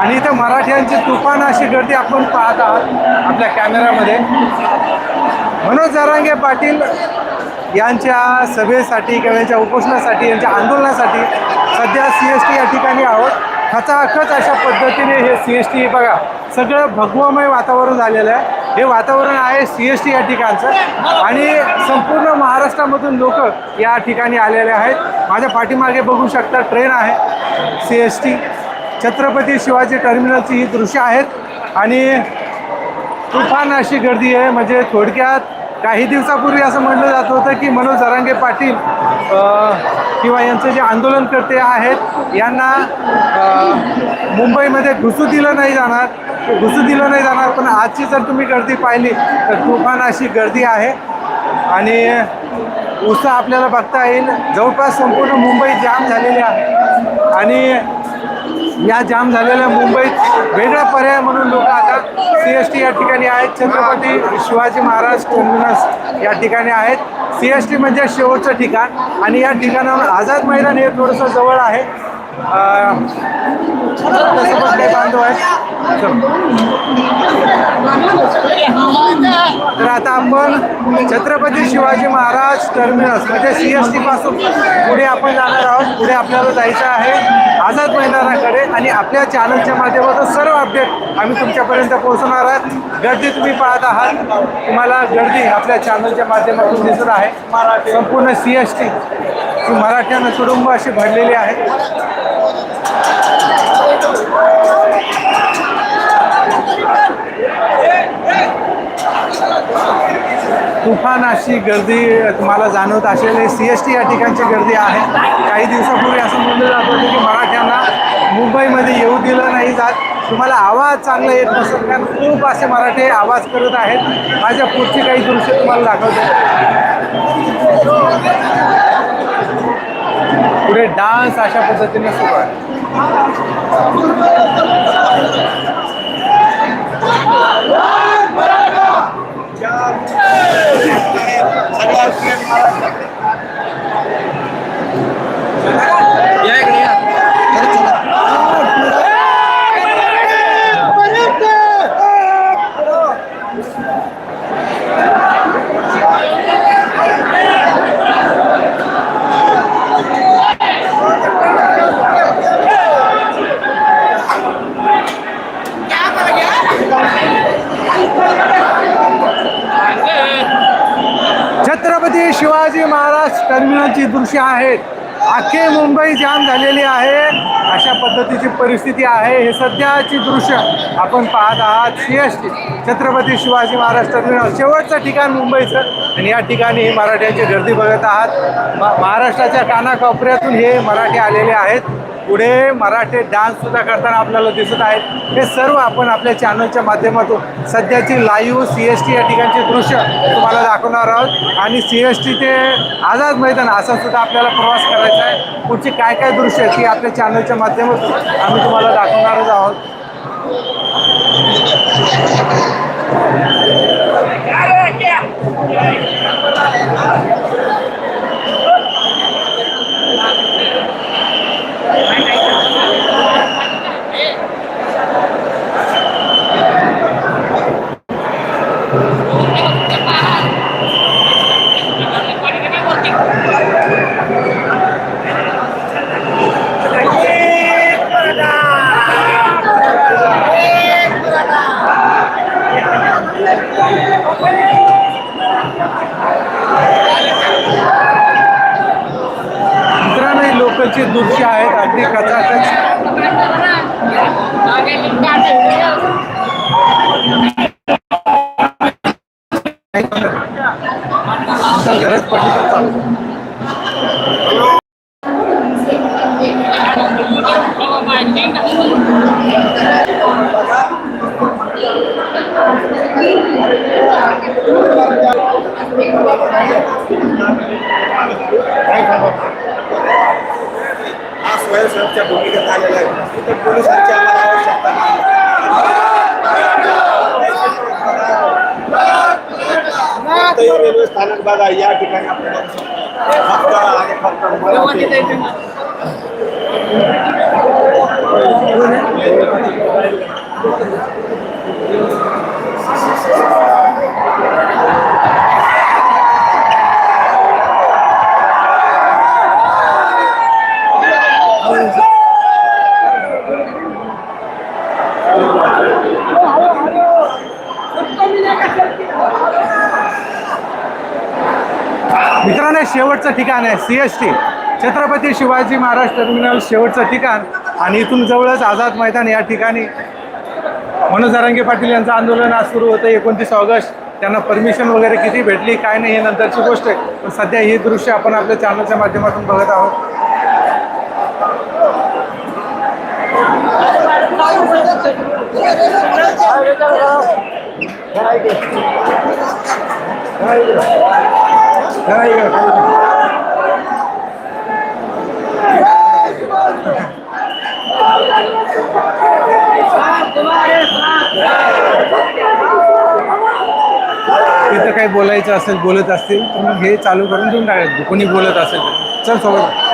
आणि इथं मराठ्यांची तुफान अशी गर्दी आपण पाहत आहात आपल्या कॅमेऱ्यामध्ये मनोज जरांगे पाटील यांच्या सभेसाठी किंवा यांच्या उपोषणासाठी यांच्या आंदोलनासाठी सध्या सी एस टी या ठिकाणी आहोत. खचाखच अशा पद्धतीने हे सी एस टी बघा सगळं भगवमय वातावरण झालेलं आहे. हे वातावरण आहे सी एस टी या ठिकाणचं. आणि संपूर्ण महाराष्ट्रामधून लोक या ठिकाणी आलेले आहेत. माझ्या पाठीमागे बघू शकता ट्रेन आहे C S T Chhatrapati Shivaji टर्मिनलची ही दृश्य आहेत. आणि तुफान अशी गर्दी आहे. म्हणजे थोडक्यात काही दिवसापूर्वी असं म्हटलं जात होतं की मनोज जरांगे पाटील किंवा यांचे जे आंदोलनकर्ते आहेत यांना मुंबईमध्ये घुसू दिलं नाही जाणार. घुसू दिलं नाही जाणार पण आजची जर तुम्ही गर्दी पाहिली तर तुफान अशी गर्दी आहे. आणि उत्साह आपल्याला बघता येईल. जवळपास संपूर्ण मुंबई जाम झालेली आहे. आणि या जाम झालेल्या मुंबईत वेगळा पर्याय म्हणून लोक आता सी एस टी या ठिकाणी आहेत. छत्रपती शिवाजी महाराज टर्मिनस या ठिकाणी आहेत. सी एस टी म्हणजे शेवटचं ठिकाण आणि या ठिकाणावर आझाद मैदान हे थोडंसं जवळ आहे. बांधव आहेत. तर आता आपण छत्रपती शिवाजी महाराज टर्मिनस म्हणजे सी एस टी पासून पुढे आपण जाणार आहोत. पुढे आपल्याला जायचं आहे. आझाद मैदानाकडे आणि आपल्या चॅनलच्या माध्यमातून सर्व अपडेट आम्ही तुमच्यापर्यंत पोहोचवणार आहात. गर्दी तुम्ही पाहत आहात. तुम्हाला गर्दी आपल्या चॅनलच्या माध्यमातून दिसत आहे. संपूर्ण सी एस टी ही मराठ्यांना कुटुंब अशी भरलेली आहे. तुफान अशी गर्दी तुम्हाला जाणवत असेल. सी एस टी या ठिकाणची गर्दी आहे. काही दिवसापूर्वी असं म्हणलं जात होतं की मराठ्यांना मुंबईमध्ये येऊ दिलं नाही जात. तुम्हाला आवाज चांगला येत नसेल. कारण खूप असे मराठी आवाज करत आहेत. माझ्या पुढची काही दृश्य तुम्हाला दाखवतो. पुढे डान्स अशा पद्धतीने सुरू आहे. job. Hey! छत्रपती शिवाजी महाराज टर्मिनलची दृश्य आहेत. अख्खे मुंबई जाम झालेली आहे. अशा पद्धतीची परिस्थिती आहे. हे सध्याची दृश्य आपण पाहत आहात. C S T Chhatrapati Shivaji Maharaj terminal शेवटचं ठिकाण मुंबईचं आणि या ठिकाणी ही मराठ्यांची गर्दी बघत आहात. म- महाराष्ट्राच्या कानाकोपऱ्यातून हे मराठी आलेले आहेत. पुढे मराठी डान्ससुद्धा करताना आपल्याला दिसत आहेत. हे सर्व आपण आपल्या चॅनलच्या माध्यमातून सध्याची लाईव्ह सी एस टी या ठिकाणचे दृश्य तुम्हाला दाखवणार आहोत. आणि सी एस टी ते आझाद मैदान असा सुद्धा आपल्याला प्रवास करायचा आहे. पुढची काय काय दृश्य ती आपल्या चॅनलच्या माध्यमातून आम्ही तुम्हाला दाखवणारच आहोत. Ah. नाही. रेल्वे स्थानक बघा या ठिकाणी आपल्याला फक्त आणि फक्त मराठी शेवटचं ठिकाण आहे C S T. Chhatrapati Shivaji Maharaj terminal शेवटचं ठिकाण. आणि इथून जवळच आझाद मैदान या ठिकाणी. मनोज जरांगे पाटील यांचं आंदोलन आज सुरू होतं एकोणतीस ऑगस्ट. त्यांना परमिशन वगैरे किती भेटली काय नाही हे नंतरची गोष्ट आहे. पण सध्या हे दृश्य आपण आपल्या चॅनलच्या माध्यमातून बघत आहोत. तिथं काही बोलायचं असेल बोलत असतील तर मग हे चालू करून देऊन टाकायचं कोणी बोलत असेल तर. चल सोबत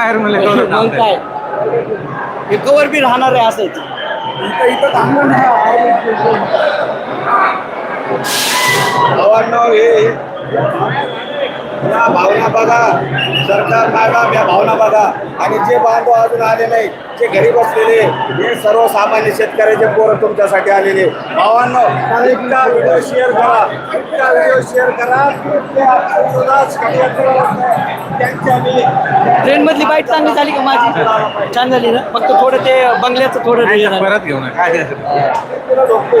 बाहेर म्हणले मग काय? हे कवर बी राहणार आहे असंच. भावांनो हे. या भावना बघा. सरकार मागा या भावना बघा. आणि जे बांधव अजून आले नाही जे घरी बसलेले हे सर्वसामान्य शेतकऱ्याचे पोरं तुमच्यासाठी आलेले भावांनो इतका व्हिडिओ शेअर करा. इतका व्हिडिओ शेअर करा. ट्रेन मधली बाईट चांगली झाली का माझी? छान झाली ना? फक्त थोडं ते बंगल्याचं थोडं हे झालं. परत घेऊ नका काय द्यायचं पुढं झोपते,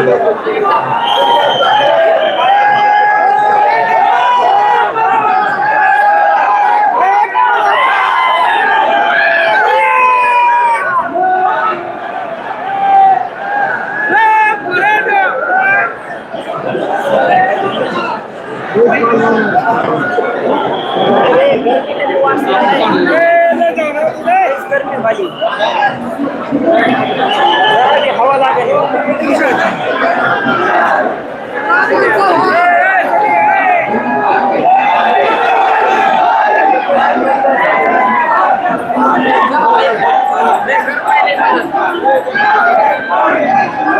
पुढं गर्मी वाली हवा लागे Thank you.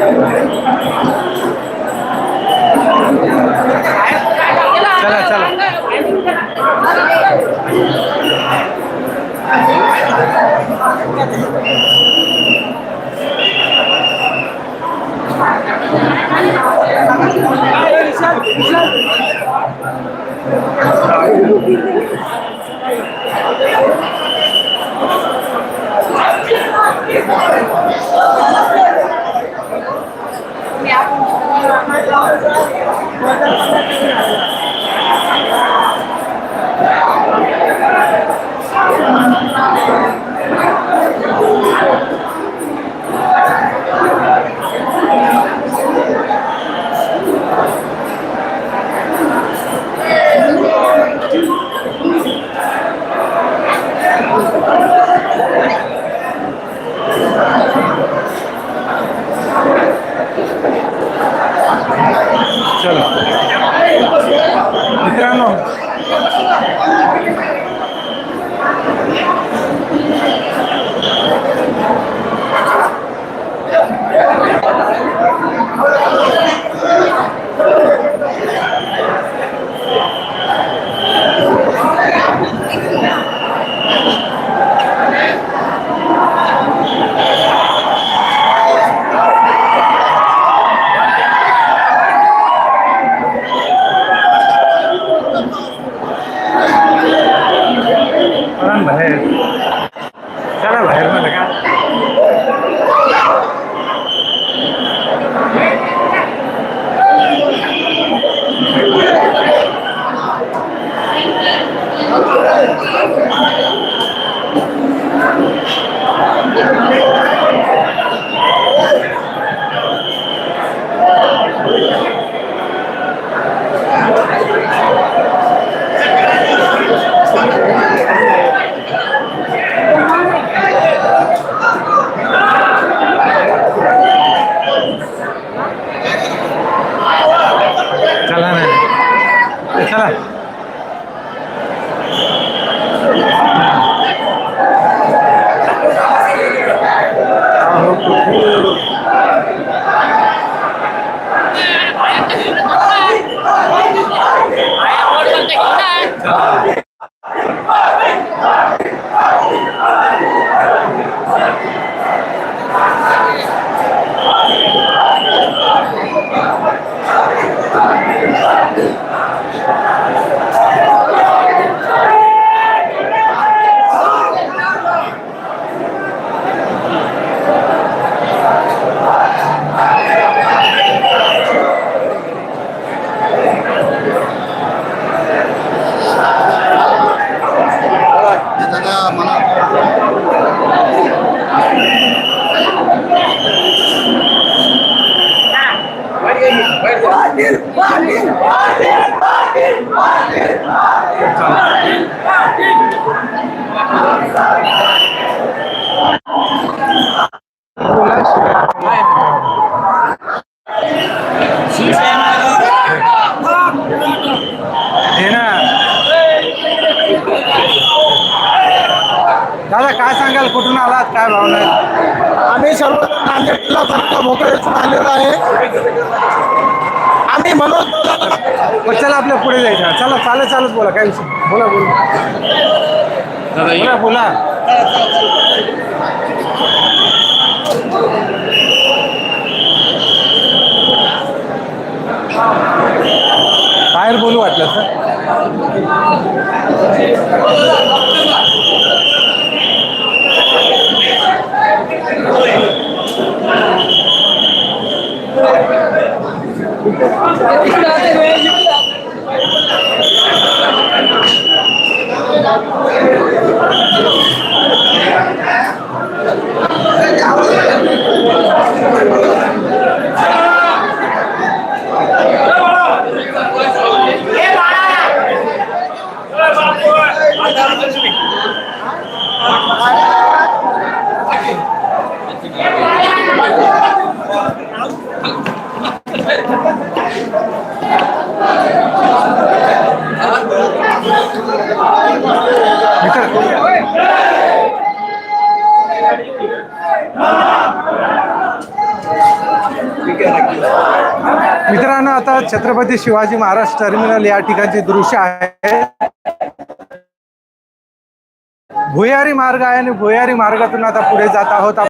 चला चला चलो मित्रांनो पण बाहेर दादा काय सांगाल कुठून आलात काय भावना आहेत? आम्ही सर्व नांदेडला फक्त मोकळेच आलेलो आहे आम्ही म्हणून? मग चला आपल्या पुढे जायचं. चला चालत चालत बोला काय विषय? बोला बोला. बोला बोला. बाहेर बोलू वाटलं sir Eu estou com medo. Chhatrapati Shivaji Maharaj terminal या ठिकाणचे दृश्य आहे. भुयारी मार्ग आहे आणि भुयारी मार्गातून आता पुढे जात आहोत.